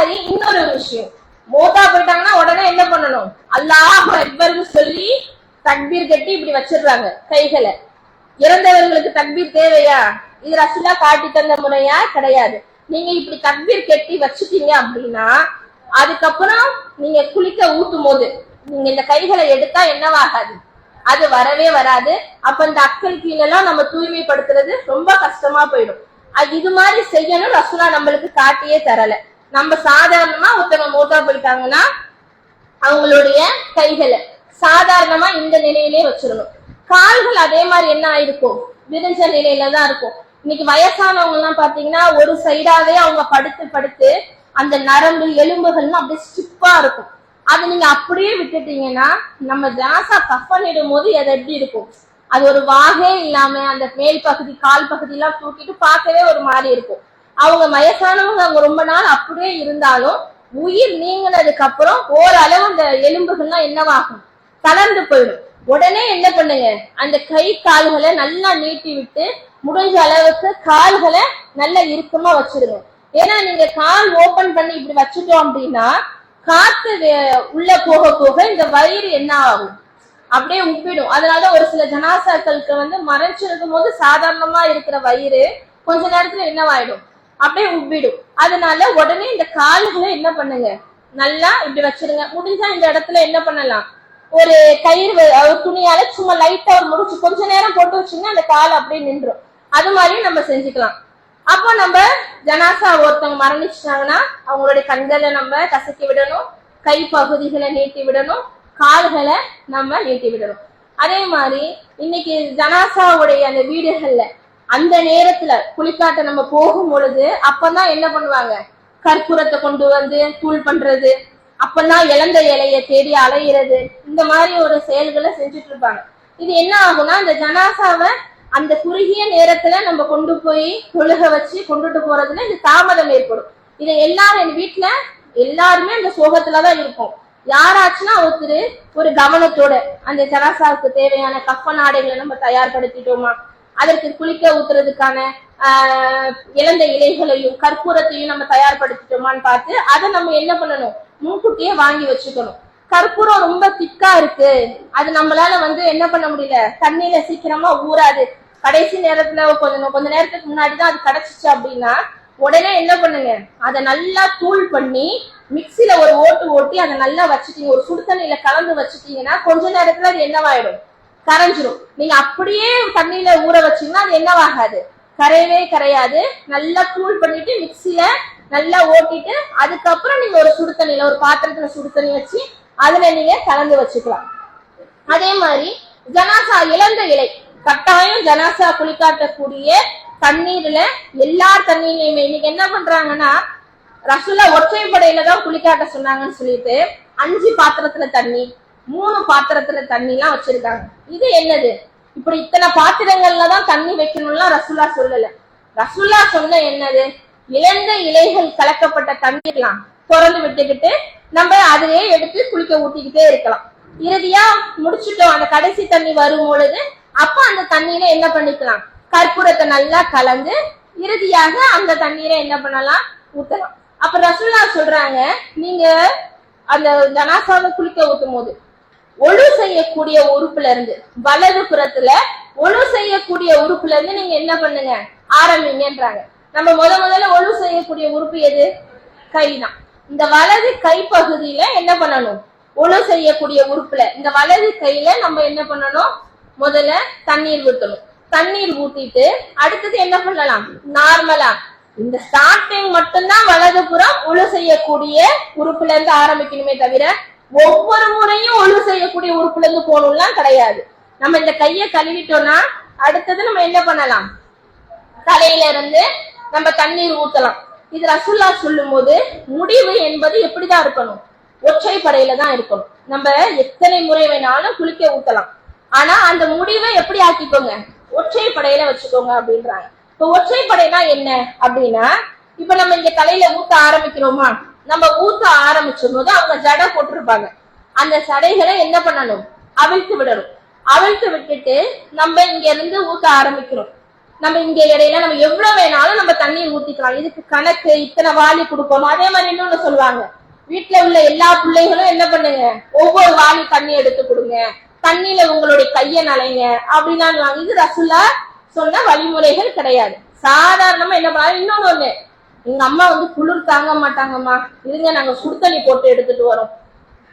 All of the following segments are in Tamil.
மாதிரி இன்னொரு விஷயம். மோதா போயிட்டாங்கன்னா உடனே என்ன பண்ணணும்? அல்லாஹ் அக்பர்னு சொல்லி தக்பீர் கட்டி இப்படி வச்சிடுறாங்க கைகளை. இறந்தவர்களுக்கு தக்பீர் தேவையா? இது ரசுலா காட்டி தந்த முறையா கிடையாது. நீங்க இப்படி தக்பீர் கட்டி வச்சுட்டீங்க அப்படின்னா அதுக்கப்புறம் நீங்க குளிக்க ஊத்தும் போது நீங்க இந்த கைகளை எடுத்தா என்னவாகாது? அது வரவே வராது. அப்ப இந்த அக்கல் கீழெல்லாம் நம்ம தூய்மைப்படுத்துறது ரொம்ப கஷ்டமா போயிடும். இது மாதிரி செய்யணும் ரசுலா நம்மளுக்கு காட்டியே தரல. நம்ம சாதாரணமா ஒருத்தவங்க மோட்டா போயிட்டாங்கன்னா அவங்களுடைய கைகளை சாதாரணமா இந்த நிலையிலே வச்சிடணும். கால்கள் அதே மாதிரி என்ன ஆயிருக்கும்? விரிஞ்ச நிலையில தான் இருக்கும். இன்னைக்கு வயசானவங்க எல்லாம் பாத்தீங்கன்னா ஒரு சைடாவே அவங்க படுத்து படுத்து அந்த நரம்பு எலும்புகள்லாம் அப்படியே ஸ்டிப்பா இருக்கும். அது நீங்க அப்படியே விட்டுட்டீங்கன்னா நம்ம ஜாசா கஃபனிடும் போது அது எப்படி இருக்கும்? அது ஒரு வாகே இல்லாம அந்த மேல் பகுதி கால் பகுதி எல்லாம் தூக்கிட்டு பார்க்கவே ஒரு மாதிரி இருக்கும். அவங்க வயசானவங்க அவங்க ரொம்ப நாள் அப்படியே இருந்தாலும் உயிர் நீங்கினதுக்கு அப்புறம் ஓரளவு அந்த எலும்புகள்லாம் என்னவாகும்? தளர்ந்து போயிடும். உடனே என்ன பண்ணுங்க? அந்த கை கால்களை நல்லா நீட்டி விட்டு முடிஞ்ச அளவுக்கு கால்களை நல்லா இறுக்கமா வச்சிருங்க. ஏன்னா நீங்க கால் ஓபன் பண்ணி இப்படி வச்சுட்டோம் அப்படின்னா காத்து உள்ள போக போக இந்த வயிறு என்ன ஆகும்? அப்படியே உப்பிடும். அதனால ஒரு சில ஜனாசாக்களுக்கு வந்து மறைச்சிருக்கும் போது சாதாரணமா இருக்கிற வயிறு கொஞ்ச நேரத்துல என்னவாயிடும்? அப்படியே உப்பிடும். அதனால உடனே இந்த கால்களை என்ன பண்ணுங்க? நல்லா இப்படி வச்சிருங்க. முடிஞ்சா இந்த இடத்துல என்ன பண்ணலாம்? ஒரு கயிறு ஒரு துணியால சும்மா லைட்டா ஒரு முடிச்சு கொஞ்ச நேரம் போட்டு வச்சீங்கன்னா அந்த கால் அப்படியே நின்றும். அது மாதிரியும் நம்ம செஞ்சுக்கலாம். அப்போ நம்ம ஜனாசா ஒருத்தவங்க மரணிச்சிட்டாங்கன்னா அவங்களுடைய கண்களை நம்ம கசக்கி விடணும். கை பகுதிகளை நீட்டி விடணும். கால்களை நம்ம நீட்டி விடணும். அதே மாதிரி இன்னைக்கு ஜனாசாவுடைய அந்த வீடுகள்ல அந்த நேரத்துல குளிக்காட்ட நம்ம போகும் பொழுது அப்பதான் என்ன பண்ணுவாங்க? கற்பூரத்தை கொண்டு வந்து தூள் பண்றது. அப்பதான் இழந்த இலைய தேடி அலையிறது. இந்த மாதிரி ஒரு செயல்களை செஞ்சுட்டு இருப்பாங்க. இது என்ன ஆகும்னா இந்த ஜனாசாவை அந்த குறுகிய நேரத்துல நம்ம கொண்டு போய் தொழுக வச்சு கொண்டுட்டு போறதுல இந்த தாமதம் ஏற்படும். இதை எல்லாரும் எங்க வீட்டுல எல்லாருமே அந்த சோகத்துலதான் இருக்கும் யாராச்சுன்னா ஒருத்தர் ஒரு கவனத்தோட அந்த ஜனாசாவுக்கு தேவையான கப்ப நாடைகளை நம்ம தயார்படுத்திட்டோமா? அதற்கு குளிக்க ஊத்துறதுக்கான ஆஹ், இழந்த இலைகளையும் கற்பூரத்தையும் நம்ம தயார்படுத்திட்டோமான்னு பார்த்து அதை நம்ம என்ன பண்ணணும்? முன்கூட்டியே வாங்கி வச்சுக்கணும். கற்பூரம் ரொம்ப திக்கா இருக்கு. அது நம்மளால வந்து என்ன பண்ண முடியல? தண்ணியில சீக்கிரமா ஊறாது. கடைசி நேரத்துல கொஞ்சம் கொஞ்ச நேரத்துக்கு முன்னாடி தான் அது கிடைச்சிச்சு அப்படின்னா உடனே என்ன பண்ணுங்க? அதை நல்லா தூள் பண்ணி மிக்சில ஒரு ஓட்டு ஓட்டி அதை நல்லா வச்சுட்டீங்க. ஒரு சுடு தண்ணியில கலந்து வச்சுட்டீங்கன்னா கொஞ்ச நேரத்துல அது என்னவாயிடும்? கரைஞ்சிரும். நீங்க அப்படியே தண்ணியில ஊற வச்சீங்கன்னா அது என்னவாகாது. கரையவே கரையாது. நல்லா கூல் பண்ணிட்டு மிக்சியில நல்லா ஓட்டிட்டு அதுக்கப்புறம் நீங்க ஒரு சுடு தண்ணியில ஒரு பாத்திரத்துல சுடு தண்ணி வச்சு அதுல நீங்க கலந்து வச்சுக்கலாம். அதே மாதிரி ஜனாசா இழந்த இலை. கட்டாயம் ஜனாசா குளிக்காட்டக்கூடிய தண்ணீர்ல எல்லா தண்ணீர்லயுமே இன்னைக்கு என்ன பண்றாங்கன்னா ரசுல்லா ஒற்றைப்படையில தான் குளிக்காட்ட சொன்னாங்கன்னு சொல்லிட்டு அஞ்சு பாத்திரத்துல தண்ணி மூணு பாத்திரத்துல தண்ணி எல்லாம் வச்சிருக்காங்க. இது என்னது? இப்படி இத்தனை பாத்திரங்கள்ல தான் தண்ணி வைக்கணும்லாம் ரசுல்லா சொல்லல. ரசுல்லா சொன்ன என்னது? இழந்த இலைகள் கலக்கப்பட்ட தண்ணீர்லாம் திறந்து விட்டுக்கிட்டு நம்ம அதையே எடுத்து குளிக்க ஊட்டிக்கிட்டே இருக்கலாம். இறுதியா முடிச்சுட்டோம். அந்த கடைசி தண்ணி வரும் பொழுது அப்ப அந்த தண்ணீரை என்ன பண்ணிக்கலாம்? கற்பூரத்தை நல்லா கலந்து இறுதியாக அந்த தண்ணீரை என்ன பண்ணலாம்? ஊத்தலாம் அப்ப ரசுல்லா சொல்றாங்க நீங்க அந்த ஜனாசாவை குளிக்க ஊத்தும் போது ஒழு செய்யக்கூடிய உறுப்புல இருந்து வலது புறத்துல ஒழு செய்யக்கூடிய உறுப்புல இருந்து நீங்க என்ன பண்ணுங்க? ஆரம்பிங்கன்றாங்க. நம்ம முத முதல்ல ஒழு செய்யக்கூடிய உறுப்பு எது? கைதான். இந்த வலது கை பகுதியில என்ன பண்ணணும்? ஒழு செய்யக்கூடிய உறுப்புல இந்த வலது கையில நம்ம என்ன பண்ணணும்? முதல்ல தண்ணீர் ஊத்தணும். தண்ணீர் ஊத்திட்டு அடுத்தது என்ன பண்ணலாம்? நார்மலா. இந்த ஸ்டார்டிங் மட்டும்தான் வலது புறம் ஒழு செய்யக்கூடிய உறுப்புல இருந்து ஆரம்பிக்கணுமே தவிர ஒவ்வொரு முறையும் ஒழுங்கு செய்யக்கூடிய உறுப்புல இருந்து போகணும்லாம் கிடையாது. நம்ம இந்த கையை கழுவிட்டோம்னா அடுத்தது நம்ம என்ன பண்ணலாம்? தலையில இருந்து நம்ம தண்ணீர் ஊத்தலாம். இது ரசுல்லா சொல்லும் போது முடிவு என்பது எப்படிதான் இருக்கணும்? ஒற்றை படையில தான் இருக்கணும். நம்ம எத்தனை முறை வேணாலும் குளிக்க ஊத்தலாம். ஆனா அந்த முடிவை எப்படி ஆக்கிக்கோங்க? ஒற்றை படையில வச்சுக்கோங்க அப்படின்றாங்க. இப்ப ஒற்றை படைனா என்ன அப்படின்னா இப்ப நம்ம இங்க தலையில ஊத்த ஆரம்பிக்கிறோமா? நம்ம ஊத்த ஆரம்பிச்சும் போது அவங்க ஜடை போட்டிருப்பாங்க. அந்த சடைகளை என்ன பண்ணணும்? அவிழ்த்து விடணும். அவிழ்த்து விட்டுட்டு நம்ம இங்க இருந்து ஊத்த ஆரம்பிக்கிறோம். நம்ம இங்க இடையில நம்ம எவ்வளவு வேணாலும் நம்ம தண்ணீர் ஊத்திக்கலாம். இதுக்கு கணக்கு இத்தனை வாளி கொடுப்போம். அதே மாதிரி இன்னொன்னு சொல்லுவாங்க. வீட்டுல உள்ள எல்லா பிள்ளைகளும் என்ன பண்ணுங்க? ஒவ்வொரு வாளி தண்ணி எடுத்து கொடுங்க. தண்ணியில உங்களுடைய கைய நலைங்க அப்படின்னா இது ரசுல்லா சொன்ன வழிமுறைகள் கிடையாது. சாதாரணமா என்ன பண்ணாலும் இன்னொன்னு ஒண்ணு. எங்க அம்மா வந்து குளிர் தாங்க மாட்டாங்கம்மா. இருங்க நாங்க சுடு தண்ணி போட்டு எடுத்துட்டு வரோம்.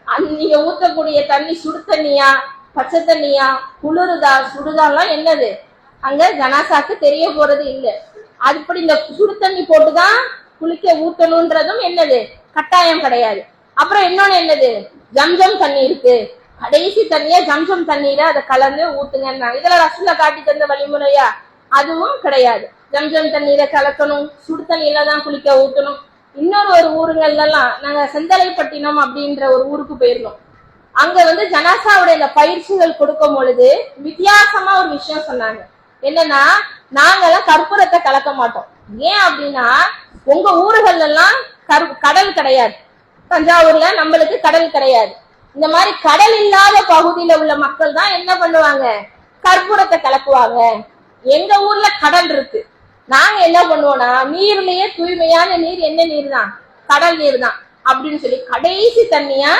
அந் நீங்க ஊத்தக்கூடிய தண்ணி சுடு தண்ணியா பச்சை தண்ணியா குளிருதா சுடுதாலாம் என்னது? அங்க ஜனாசாக்கு தெரிய போறது இல்லை. அதுபடி இந்த சுடு தண்ணி போட்டுதான் குளிக்க ஊத்தணும்ன்றதும் என்னது? கட்டாயம் கிடையாது. அப்புறம் இன்னொன்னு என்னது? ஜம்ஜம் தண்ணி இருக்கு. கடைசி தண்ணியா ஜம்ஜம் தண்ணீரை அதை கலந்து ஊத்துங்கன்னா இதுல ரசூல காட்டி தந்த வழிமுறையா? அதுவும் கிடையாது. ஜம்ஜம் தண்ணீரை கலக்கணும் சுடு தண்ணியில தான் குளிக்க ஊற்றணும் இன்னொரு ஒரு ஊருங்கள்லாம் நாங்க செந்தலைப்பட்டினம் அப்படின்ற ஒரு ஊருக்கு போயிருந்தோம். அங்க வந்து ஜனாசாவுடைய இந்த பயிற்சிகள் கொடுக்கும் பொழுது வித்தியாசமா ஒரு விஷயம் சொன்னாங்க. என்னன்னா நாங்கெல்லாம் கற்பூரத்தை கலக்க மாட்டோம். ஏன் அப்படின்னா உங்க ஊர்கள்ல எல்லாம் கடல் கிடையாது. தஞ்சாவூர்ல நம்மளுக்கு கடல் கிடையாது. இந்த மாதிரி கடல் இல்லாத பகுதியில உள்ள மக்கள் தான் என்ன பண்ணுவாங்க? கற்பூரத்தை கலக்குவாங்க. எங்க ஊர்ல கடல் இருக்கு. நாங்க என்ன பண்ணுவோம்னா நீர்லயே தூய்மையான நீர் என்ன நீர் தான் கடல் நீர் தான் அப்படின்னு சொல்லி கடைசி தண்ணியா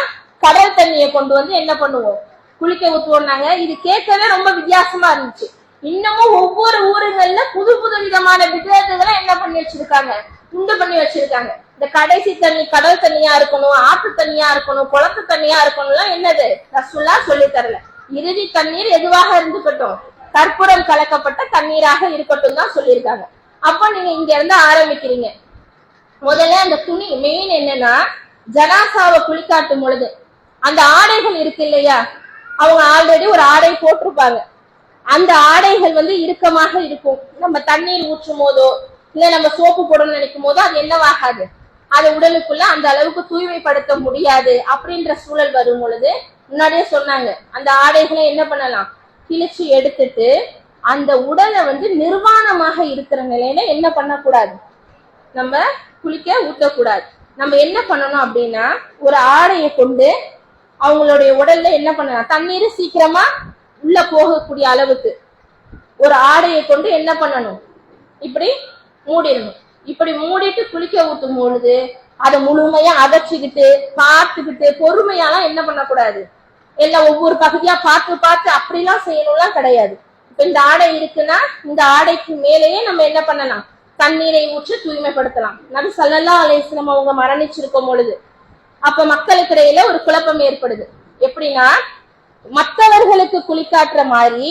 கடல் தண்ணியை கொண்டு வந்து என்ன பண்ணுவோம்? குளிக்க ஊத்துவோம்னாங்க. இது கேட்கவே ரொம்ப வித்தியாசமா இருந்துச்சு. இன்னமும் ஒவ்வொரு ஊருகள்ல புது புது விதமான விதத்துகளை என்ன பண்ணி வச்சிருக்காங்க? உண்டு பண்ணி வச்சிருக்காங்க. இந்த கடைசி தண்ணி கடல் தண்ணியா இருக்கணும் ஆற்று தண்ணியா இருக்கணும் குளத்து தண்ணியா இருக்கணும்லாம் என்னது? ரசுல்லா சொல்லி தரல. இறுதி தண்ணீர் எதுவாக இருந்துக்கட்டும்? கற்பூரம் கலக்கப்பட்ட தண்ணீராக இருக்கட்டும் தான் சொல்லியிருக்காங்க. அப்போ நீங்க இங்க இருந்து ஆரம்பிக்கிறீங்க. முதல்ல அந்த துணி மெயின் என்னன்னா ஜனாசாவை குளிக்காட்டும் பொழுது. அந்த ஆடைகள் இருக்கு இல்லையா? அவங்க ஆல்ரெடி ஒரு ஆடை போட்டிருப்பாங்க. அந்த ஆடைகள் வந்து இறுக்கமாக இருக்கும். நம்ம தண்ணீர் ஊற்றும் போதோ இல்ல நம்ம சோப்பு போடணும்னு நினைக்கும் போதோ அது என்னவாகாது. அது உடலுக்குள்ள அந்த அளவுக்கு தூய்மைப்படுத்த முடியாது அப்படின்ற சூழல் வரும் பொழுது முன்னாடியே சொன்னாங்க. அந்த ஆடைகளை என்ன பண்ணலாம்? கிழிச்சு எடுத்துட்டு அந்த உடலை வந்து நிர்வாணமாக இருக்கிற நிலையில என்ன பண்ணக்கூடாது? நம்ம குளிக்க ஊத்தக்கூடாது. நம்ம என்ன பண்ணணும் அப்படின்னா ஒரு ஆடையை கொண்டு அவங்களுடைய உடல்ல என்ன பண்ணலாம்? தண்ணீர் சீக்கிரமா உள்ள போகக்கூடிய அளவுக்கு ஒரு ஆடையை கொண்டு என்ன பண்ணணும்? இப்படி மூடிடணும். இப்படி மூடிட்டு குளிக்க ஊத்தும் பொழுது அதை முழுமையா அகற்றிக்கிட்டு பார்த்துக்கிட்டு பொறுமையாலாம் என்ன பண்ணக்கூடாது? எல்லாம் ஒவ்வொரு பகுதியா பார்த்து பார்த்து அப்படிலாம் செய்யணும்லாம் கிடையாது. இந்த ஆடை இருக்குன்னா இந்த ஆடைக்கு மேலேயே நம்ம என்ன பண்ணலாம்? தண்ணீரை ஊற்றி தூய்மைப்படுத்தலாம். நபி சல்லல்லா அலைஹி நம்ம அவங்க மரணிச்சிருக்கும் பொழுது அப்ப மக்களுக்கிடையில ஒரு குழப்பம் ஏற்படுது. எப்படின்னா மற்றவர்களுக்கு குளிக்காட்டுற மாதிரி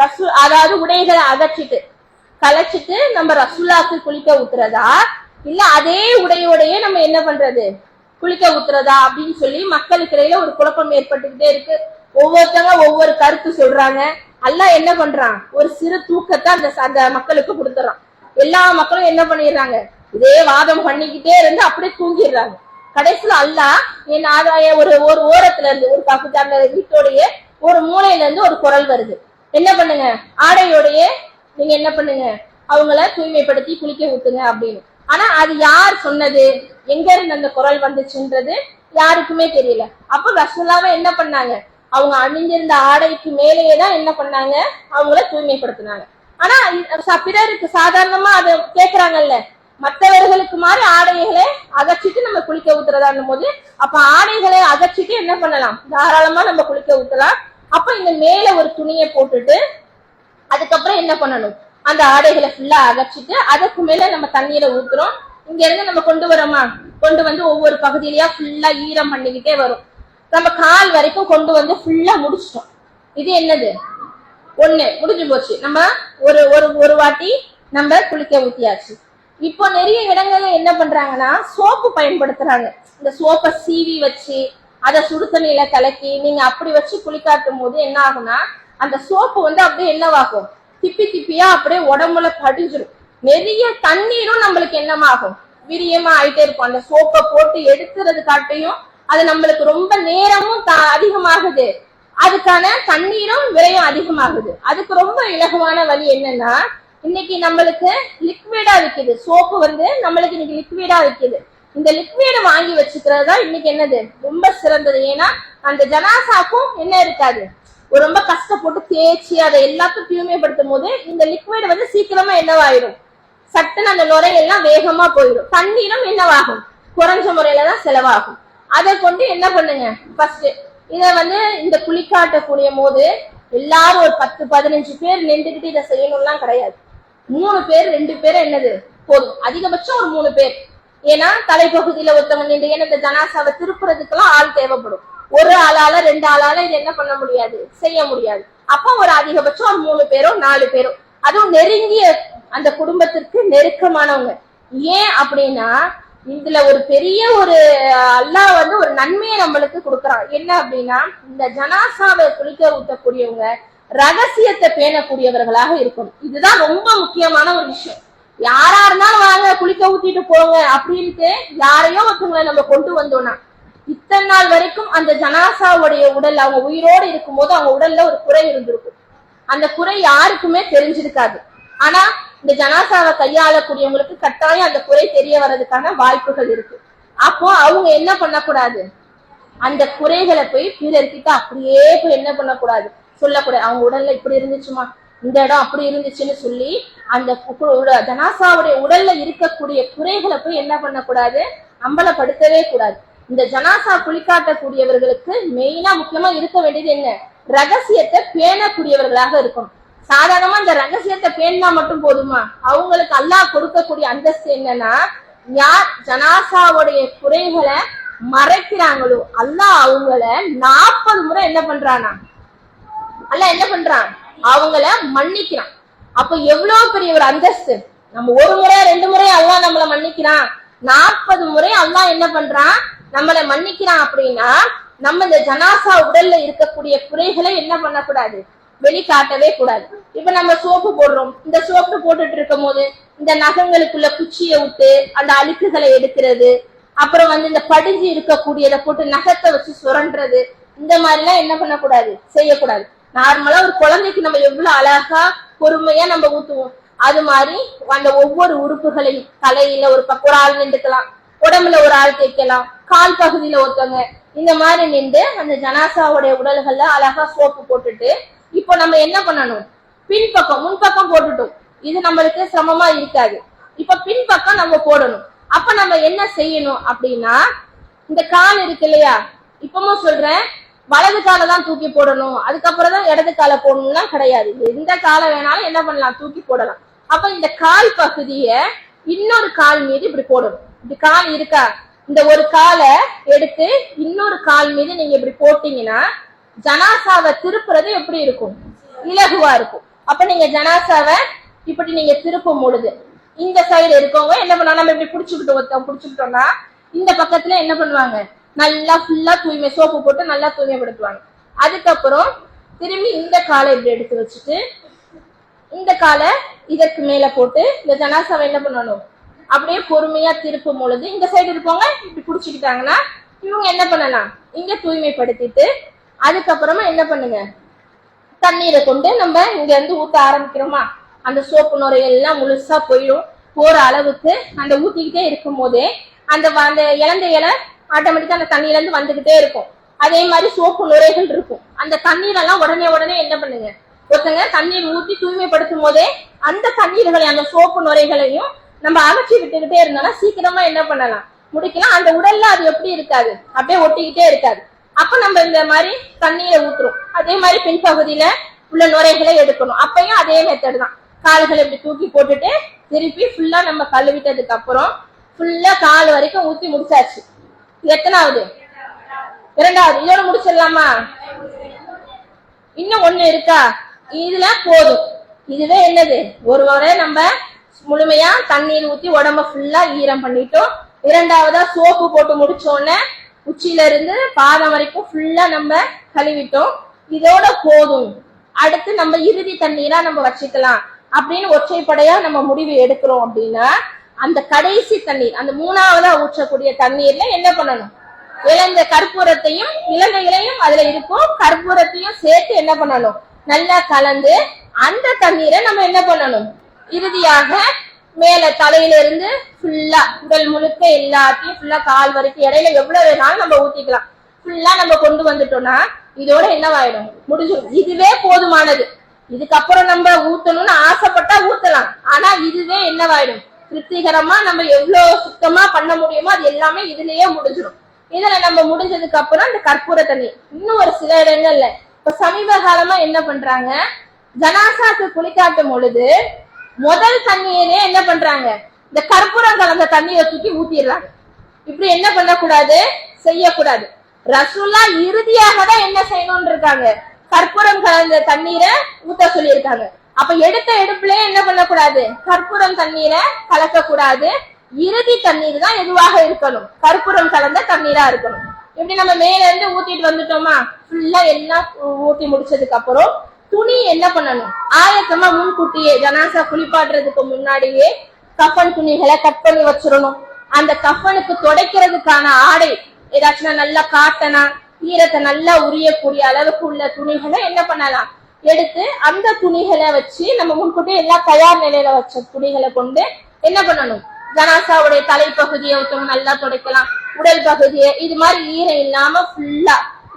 ரசு அதாவது உடைகளை அகற்றிட்டு கலைச்சிட்டு நம்ம ரசுல்லாக்கு குளிக்க ஊத்துறதா? இல்ல அதே உடையோடையே நம்ம என்ன பண்றது? குளிக்க ஊத்துறதா அப்படின்னு சொல்லி மக்களுக்கிடையில ஒரு குழப்பம் ஏற்பட்டுக்கிட்டே இருக்கு. ஒவ்வொருத்தவங்க ஒவ்வொரு கருத்து சொல்றாங்க. அல்லாஹ் என்ன பண்றான்? ஒரு சிறு தூக்கத்தை அந்த அந்த மக்களுக்கு கொடுத்துறான். எல்லா மக்களும் என்ன பண்ணிடுறாங்க? இதே வாதம் பண்ணிக்கிட்டே இருந்து அப்படியே தூங்கிடுறாங்க. கடைசியில அல்லாஹ் என் ஆதாய ஒரு ஒரு ஓரத்துல இருந்து ஒரு பக்கத்து அந்த வீட்டோடைய ஒரு மூலையில இருந்து ஒரு குரல் வருது. என்ன பண்ணுங்க? ஆடையோடைய நீங்க என்ன பண்ணுங்க? அவங்கள தூய்மைப்படுத்தி குளிக்க ஊத்துங்க அப்படின்னு. ஆனா அது யார் சொன்னது? எங்க இருந்து அந்த குரல் வந்துச்சுன்றது யாருக்குமே தெரியல. அப்ப ரசூலாவை என்ன பண்ணாங்க? அவங்க அணிஞ்சிருந்த ஆடைக்கு மேலேயே தான் என்ன பண்ணாங்க? அவங்கள தூய்மைப்படுத்தினாங்க. ஆனா பிறருக்கு சாதாரணமா அதை கேட்கறாங்கல்ல மற்றவர்களுக்கு மாதிரி ஆடைகளை அகற்றிட்டு நம்ம குளிக்க ஊத்துறதான்னும் போது அப்ப ஆடைகளை அகற்றிட்டு என்ன பண்ணலாம்? தாராளமா நம்ம குளிக்க ஊத்தலாம். அப்ப இந்த மேல ஒரு துணியை போட்டுட்டு அதுக்கப்புறம் என்ன பண்ணணும்? அந்த ஆடைகளை ஃபுல்லா அகற்றிட்டு அதுக்கு மேல நம்ம தண்ணீரை ஊத்துறோம். இங்க இருந்து நம்ம கொண்டு வரோமா? கொண்டு வந்து ஒவ்வொரு பகுதியிலயா ஃபுல்லா ஈரம் பண்ணிக்கிட்டே வரும். நம்ம கால் வரைக்கும் கொண்டு வந்து ஃபுல்லா முடிச்சிட்டோம். இது என்னது? ஒண்ணு முடிஞ்சு போச்சு. நம்ம ஒரு ஒரு ஒரு வாட்டி நம்ம குளிக்க ஊத்தியாச்சு. இப்போ நிறைய இடங்கள்ல என்ன பண்றாங்கன்னா சோப்பு பயன்படுத்துறாங்க. இந்த சோப்பை சீவி வச்சு அதை சுடு தண்ணியில கலக்கி நீங்க அப்படி வச்சு குளிக்காட்டும் போது என்ன ஆகும்னா அந்த சோப்பு வந்து அப்படியே என்னவாகும்? திப்பி திப்பியா அப்படியே உடம்புல படிஞ்சிடும் நிறைய தண்ணீரும் நம்மளுக்கு என்னமாகும்? விரியமா ஆயிட்டே இருக்கும். அந்த சோப்பை போட்டு எடுத்துறது காட்டையும் அது நம்மளுக்கு ரொம்ப நேரமும் த- அதிகமாகுது. அதுக்கான தண்ணீரும் விலையும் அதிகமாகுது. அதுக்கு ரொம்ப இலகுவான வழி என்னன்னா இன்னைக்கு நம்மளுக்கு லிக்விடா விற்குது சோப்பு வந்து நம்மளுக்கு இன்னைக்கு லிக்விடா விற்குது இந்த லிக்விட வாங்கி வச்சுக்கிறது தான் இன்னைக்கு என்னது? ரொம்ப சிறந்தது. ஏன்னா அந்த ஜனாசாக்கும் என்ன இருக்காது? ரொம்ப கஷ்டப்பட்டு தேய்ச்சி அதை எல்லாத்தையும் தூய்மைப்படுத்தும் போது இந்த லிக்விட் வந்து சீக்கிரமா என்னவாயிடும் சட்டுன்னு அந்த நுரையெல்லாம் வேகமா போயிடும் தண்ணீரும் என்னவாகும்? குறைஞ்ச முறையில தான் செலவாகும். அதை கொண்டு என்ன பண்ணுங்க? ஃபர்ஸ்ட் இத வந்து இந்த குளிக்காட்டக்கூடிய போது எல்லாரும் ஒரு பத்து பதினஞ்சு பேர் நின்றுகிட்டு இதை செய்யணும்லாம் கிடையாது. மூணு பேர் ரெண்டு பேர் என்னது? போதும். அதிகபட்சம் ஒரு மூணு பேர். ஏன்னா தலைப்பகுதியில ஒருத்தவங்க நின்று ஏன்னா இந்த ஜனாசாவை திருப்புறதுக்கெல்லாம் ஆள் தேவைப்படும். ஒரு ஆளால ரெண்டு ஆளால இது என்ன பண்ண முடியாது? செய்ய முடியாது. அப்போ ஒரு அதிகபட்சம் ஒரு மூணு பேரோ நாலு பேரோ. அதுவும் நெருங்கிய அந்த குடும்பத்திற்கு நெருக்கமானவங்க. ஏன் அப்படின்னா இதுல ஒரு பெரிய ஒரு அல்லாஹ் வந்து ஒரு நன்மையை நம்மளுக்கு கொடுக்கறான். என்ன அப்படின்னா இந்த ஜனாசாவை குளிக்க ஊத்தக்கூடியவங்க ரகசியத்தை பேணக்கூடியவர்களாக இருக்கணும். இதுதான் ரொம்ப முக்கியமான ஒரு விஷயம். யாரா இருந்தாலும் வாங்க குளிக்க ஊத்திட்டு போங்க அப்படின்ட்டு யாரையோ ஒருத்தவங்களை நம்ம கொண்டு வந்தோம்னா இத்தனை நாள் வரைக்கும் அந்த ஜனாசாவுடைய உடல் அவங்க உயிரோடு இருக்கும்போது அவங்க உடல்ல ஒரு குறை இருந்திருக்கும். அந்த குறை யாருக்குமே தெரிஞ்சிருக்காது. ஆனா இந்த ஜனாசாவை கையாளக்கூடியவங்களுக்கு கட்டாயம் அந்த குறை தெரிய வர்றதுக்கான வாய்ப்புகள் இருக்கு. அப்போ அவங்க என்ன பண்ணக்கூடாது? அந்த குறைகளை போய் பிறர்கிட்ட அப்படியே போய் என்ன பண்ணக்கூடாது? சொல்லக்கூடாது. அவங்க உடல்ல இப்படி இருந்துச்சுமா? இந்த இடம் அப்படி இருந்துச்சுன்னு சொல்லி அந்த ஜனாசாவுடைய உடல்ல இருக்கக்கூடிய குறைகளை போய் என்ன பண்ணக்கூடாது? அம்பலப்படுத்தவே கூடாது. இந்த ஜனாசா குளிக்காட்டக்கூடியவர்களுக்கு மெயினா முக்கியமா இருக்க வேண்டியது என்ன? ரகசியத்தை பேணக்கூடியவர்களாக இருக்கணும். சாதாரணமா இந்த ரகசியத்தை பேணினா மட்டும் போதுமா? அவங்களுக்கு அல்லாஹ் கொடுக்கக்கூடிய அந்தஸ்து என்னன்னா யார் ஜனாசாவுடைய குறைகளை மறைக்கிறாங்களோ அல்லாஹ் அவங்கள நாற்பது முறை என்ன பண்றானா? அல்லாஹ் என்ன பண்றான்? அவங்கள மன்னிக்கிறான். அப்ப எவ்வளவு பெரிய ஒரு அந்தஸ்து? நம்ம ஒரு முறை ரெண்டு முறை அல்லாஹ் நம்மள மன்னிக்கிறான். நாற்பது முறை அல்லாஹ் என்ன பண்றான்? நம்மளை மன்னிக்கிறான் அப்படின்னா நம்ம இந்த ஜனாசா உடல்ல இருக்கக்கூடிய குறைகளை என்ன பண்ணக்கூடாது? வெளிக்காட்டவே கூடாது. இப்ப நம்ம சோப்பு போடுறோம். இந்த சோப்பு போட்டுட்டு இருக்கும் போது இந்த நகங்களுக்குள்ள குச்சியை விட்டு அந்த அழுக்குகளை எடுக்கிறது அப்புறம் வந்து இந்த படிஞ்சு இருக்கக்கூடியதை போட்டு நகத்தை வச்சு சுரண்டுறது இந்த மாதிரி எல்லாம் என்ன பண்ணக்கூடாது? செய்யக்கூடாது. நார்மலா ஒரு குழந்தைக்கு நம்ம எவ்வளவு அழகா பொறுமையா நம்ம ஊத்துவோம். அது மாதிரி அந்த ஒவ்வொரு உறுப்புகளையும் தலையில ஒரு பக்கம் ஒரு ஆள் நின்றுக்கலாம். உடம்புல ஒரு ஆள் தேய்க்கலாம். கால் பகுதியில ஒருத்தவங்க. இந்த மாதிரி நின்று அந்த ஜனாசாவுடைய உடல்கள்ல அழகா சோப்பு போட்டுட்டு இப்போ நம்ம என்ன பண்ணணும்? பின்பக்கம் முன்பக்கம் போட்டுட்டோம். இது நம்மளுக்கு சிரமமா இருக்காது. இப்ப பின்பக்கம் நம்ம போடணும். அப்ப நம்ம என்ன செய்யணும் அப்படின்னா இந்த கால் இருக்கு இல்லையா? இப்பமும் சொல்றேன் வலது காலை தான் தூக்கி போடணும். அதுக்கப்புறம் தான் இடது காலை போடணும்னா கிடையாது. எந்த காலை வேணாலும் என்ன பண்ணலாம்? தூக்கி போடலாம். அப்ப இந்த கால் பகுதிய இன்னொரு கால் மீது இப்படி போடணும். இப்படி கால் இருக்கா? இந்த ஒரு காலை எடுத்து இன்னொரு கால் மீது நீங்க இப்படி போட்டீங்கன்னா ஜனாசாவை திருப்புறது எப்படி இருக்கும்? இலகுவா இருக்கும். அப்ப நீங்க ஜனாசாவை இப்படி நீங்க திருப்பும் பொழுது இந்த சைடு இருக்கவங்க என்ன பண்ணுவாங்க நம்ம இப்படி புடிச்சுக்கிட்டு ஒருத்தவங்க புடிச்சுக்கிட்டோம்னா இந்த பக்கத்துல என்ன பண்ணுவாங்க? நல்லா ஃபுல்லா தூய்மை சோப்பு போட்டு நல்லா தூய்மைப்படுத்துவாங்க. அதுக்கப்புறம் திரும்பி இந்த காலை இப்படி எடுத்து வச்சுட்டு இந்த காலை இதற்கு மேல போட்டு இந்த ஜனாசாவை என்ன பண்ணணும்? அப்படியே பொறுமையா திருப்பும் பொழுது இந்த சைடு இருப்பவங்க இப்படி புடிச்சுக்கிட்டாங்கன்னா இவங்க என்ன பண்ணலாம்? இங்க தூய்மைப்படுத்திட்டு அதுக்கப்புறமா என்ன பண்ணுங்க? தண்ணீரை கொண்டு நம்ம இங்க இருந்து ஊத்த ஆரம்பிக்கிறோமா? அந்த சோப்பு நுரையெல்லாம் முழுசா போயிடும். போற அளவுக்கு அந்த ஊத்திக்கிட்டே இருக்கும் போதே அந்த வ- அந்த இழந்த இலை ஆட்டோமேட்டிக்கா அந்த தண்ணியில இருந்து வந்துகிட்டே இருக்கும். அதே மாதிரி சோப்பு நுரைகள் இருக்கும். அந்த தண்ணீரெல்லாம் உடனே உடனே என்ன பண்ணுங்க? ஒருத்தங்க தண்ணீர் ஊத்தி தூய்மைப்படுத்தும் போதே அந்த தண்ணீர்களை அந்த சோப்பு நுரைகளையும் நம்ம அகற்றி விட்டுக்கிட்டே இருந்தோம்னா சீக்கிரமா என்ன பண்ணலாம்? முடிக்கலாம். அந்த உடல்ல அது எப்படி இருக்காது? அப்படியே ஒட்டிக்கிட்டே இருக்காது. அப்ப நம்ம இந்த மாதிரி தண்ணியில ஊத்துறோம். அதே மாதிரி பின்பகுதியில உள்ள நுரைகளை எடுக்கணும். அப்பயும் அதே மெத்தட் தான். கால்களை இப்படி தூக்கி போட்டுட்டு திருப்பி ஃபுல்லா நம்ம கழுவிட்டதுக்கு அப்புறம் ஃபுல்லா கால் வரைக்கும் ஊத்தி முடிச்சாச்சு. எத்தனாவது? இரண்டாவது. இதோட முடிச்சிடலாமா? இன்னும் ஒண்ணு இருக்கா? இதுல போதும். இதுவே என்னது? ஒரு முறை நம்ம முழுமையா தண்ணீர் ஊத்தி உடம்ப ஃபுல்லா ஈரம் பண்ணிட்டோம். இரண்டாவதா சோப்பு போட்டு முடிச்ச உடனே உச்சியில இருந்து பாதம் வரைக்கும் ஃபுல்லா நம்ம கழுவிட்டோம். இதோட போதும். அடுத்து நம்ம இறுதி தண்ணீரா நம்ம வச்சுக்கலாம். அப்படின்னு ஒற்றைப்படையா நம்ம முடிவு எடுக்கிறோம் அப்படின்னா அந்த கடைசி தண்ணீர் அந்த மூணாவதா ஊற்றக்கூடிய தண்ணீர்ல என்ன பண்ணணும்? இழந்த கற்பூரத்தையும் இலங்கை இலையும் அதுல இருக்கும் கற்பூரத்தையும் சேர்த்து என்ன பண்ணணும்? நல்லா கலந்து அந்த தண்ணீரை நம்ம என்ன பண்ணணும்? இறுதியாக மேல தலையில இருந்து ஃபுல்லா உடல் முழுக்க எல்லாத்தையும் ஃபுல்லா கால் வரைக்கும் இடையில எவ்வளவு வேணாலும் நம்ம ஊத்திக்கலாம். ஃபுல்லா நம்ம கொண்டு வந்துட்டோம்னா இதோட என்னவாயிடும்? முடிஞ்சிடும். இதுவே போதுமானது. இதுக்கப்புறம் நம்ம ஊத்தணும்னு ஆசைப்பட்டா ஊத்தலாம். ஆனா இதுவே என்னவாயிடும்? திருப்திகரமா நம்ம எவ்வளவு சுத்தமா பண்ண முடியுமோ அது எல்லாமே இதுலயே முடிஞ்சிடும். இதுல நம்ம முடிஞ்சதுக்கு அப்புறம் இந்த கற்பூர தண்ணி. இன்னும் ஒரு சில இடங்கள்ல. இப்ப சமீப காலமா என்ன பண்றாங்க? ஜனாசாக்கு குளிக்காட்டும் பொழுது முதல் தண்ணியனே என்ன பண்றாங்க? இந்த கற்பூரம் கலந்த தண்ணியை தூக்கி ஊத்திடுறாங்க. இப்படி என்ன பண்ணக்கூடாது? செய்யக்கூடாது. ரசுல்லா இறுதியாக தான் என்ன செய்யணும்னு இருக்காங்க. கற்பூரம் கலந்த தண்ணீரை ஊத்த சொல்லியிருக்காங்க. அப்ப எடுத்த எடுப்புல என்ன பண்ணக்கூடாது? கற்பூரம் தண்ணீரை கலக்க கூடாது இறுதி தண்ணீர் தான் எதுவாக இருக்கணும்? கற்பூரம் கலந்த தண்ணீரா இருக்கணும். இப்படி நம்ம மேல இருந்து ஊத்திட்டு வந்துட்டோமா? ஃபுல்லா எல்லாம் ஊத்தி முடிச்சதுக்கு அப்புறம் துணி என்ன பண்ணணும்? ஆயத்தமா முன்கூட்டியே ஜனாசா குளிப்பாடுறதுக்கு முன்னாடியே கஃபன் துணிகளை கட் பண்ணி வச்சிடணும். அந்த கஃபனுக்கு துடைக்கிறதுக்கான ஆடை ஏதாச்சும் நல்லா காட்டனா ஈரத்தை நல்லா உரியக்கூடிய அளவுக்கு உள்ள துணிகளை என்ன பண்ணலாம்? எடுத்து அந்த துணிகளை வச்சு நம்ம முன்கூட்டியே எல்லாம் தயார் நிலையில வச்ச துணிகளை கொண்டு என்ன பண்ணணும்? ஜனாசாவுடைய தலைப்பகுதியை ஒருத்தவங்க நல்லா துடைக்கலாம். உடல் பகுதியை இது மாதிரி ஈரம் இல்லாம ஃபுல்லா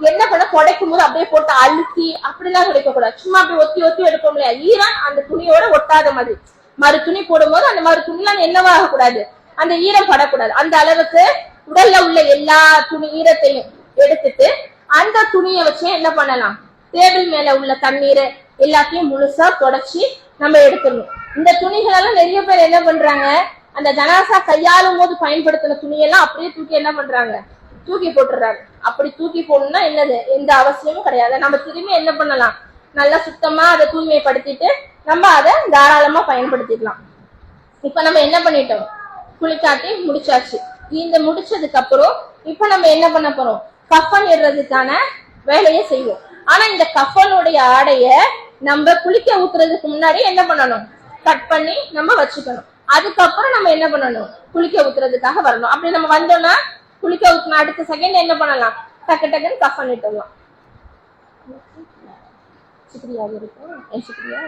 என்ன பண்ண துடைக்கும் போது அப்படியே போட்டு அழுத்தி அப்படிலாம் கிடைக்க கூடாது சும்மா அப்படி ஒத்தி ஒத்தி எடுப்போம் இல்லையா ஈரம் அந்த துணியோட ஒட்டாத மாதிரி. மறு துணி போடும்போது அந்த மறு துணிலாம் என்னவா ஆகக்கூடாது? அந்த ஈரம் படக்கூடாது. அந்த அளவுக்கு உடல்ல உள்ள எல்லா துணி ஈரத்தையும் எடுத்துட்டு அந்த துணியை வச்சு என்ன பண்ணலாம்? டேபிள் மேல உள்ள தண்ணீரை எல்லாத்தையும் முழுசா தொடச்சி நம்ம எடுத்துடணும். இந்த துணிகள் எல்லாம் நிறைய பேர் என்ன பண்றாங்க? அந்த ஜனாசா கையாளும் போது பயன்படுத்தின துணியெல்லாம் அப்படியே தூக்கி என்ன பண்றாங்க? தூக்கி போட்டுறாங்க அப்படி தூக்கி போடணும்னா என்னது? எந்த அவசியமும் கிடையாது. நம்ம திரும்பி என்ன பண்ணலாம்? நல்லா சுத்தமா அதை தூய்மைப்படுத்திட்டு நம்ம அதை தாராளமா பயன்படுத்திக்கலாம். இப்ப நம்ம என்ன பண்ணிட்டோம்? குளிக்காட்டி முடிச்சாச்சு. இந்த முடிச்சதுக்கு அப்புறம் இப்ப நம்ம என்ன பண்ண போறோம்? கஃபன் இடுறதுக்கான வேலையை செய்வோம். ஆனா இந்த கஃபனுடைய ஆடைய நம்ம குளிக்க ஊத்துறதுக்கு முன்னாடி என்ன பண்ணணும்? கட் பண்ணி நம்ம வச்சுக்கணும். அதுக்கப்புறம் நம்ம என்ன பண்ணணும்? குளிக்க ஊத்துறதுக்காக வரணும். அப்படி நம்ம வந்தோம்னா குளிக்க ஊற்றின அடுத்த செகண்ட் என்ன பண்ணலாம்? டக்கு டக்குன்னு கஃபன் இட்டுடலாம் சுக்ரியா இருக்கும் சுக்ரியா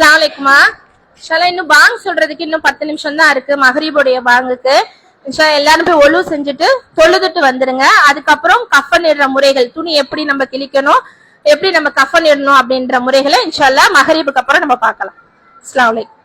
அஸ்லாமலைக்குமா இன்ஷால்லா இன்னும் பாங் சொல்றதுக்கு இன்னும் பத்து நிமிஷம் தான் இருக்கு. மஹரீபுடைய பாங்குக்கு. இன்ஷா எல்லாரும் போய் ஒழு செஞ்சுட்டு தொழுதுட்டு வந்துருங்க. அதுக்கப்புறம் கஃபன் இடுற முறைகள் துணி எப்படி நம்ம கிழிக்கணும் எப்படி நம்ம கஃபன் இடணும் அப்படின்ற முறைகளை இன்ஷால்லா மஹரீபுக்கு அப்புறம் நம்ம பார்க்கலாம். அஸ்லாம் வலைக்கம்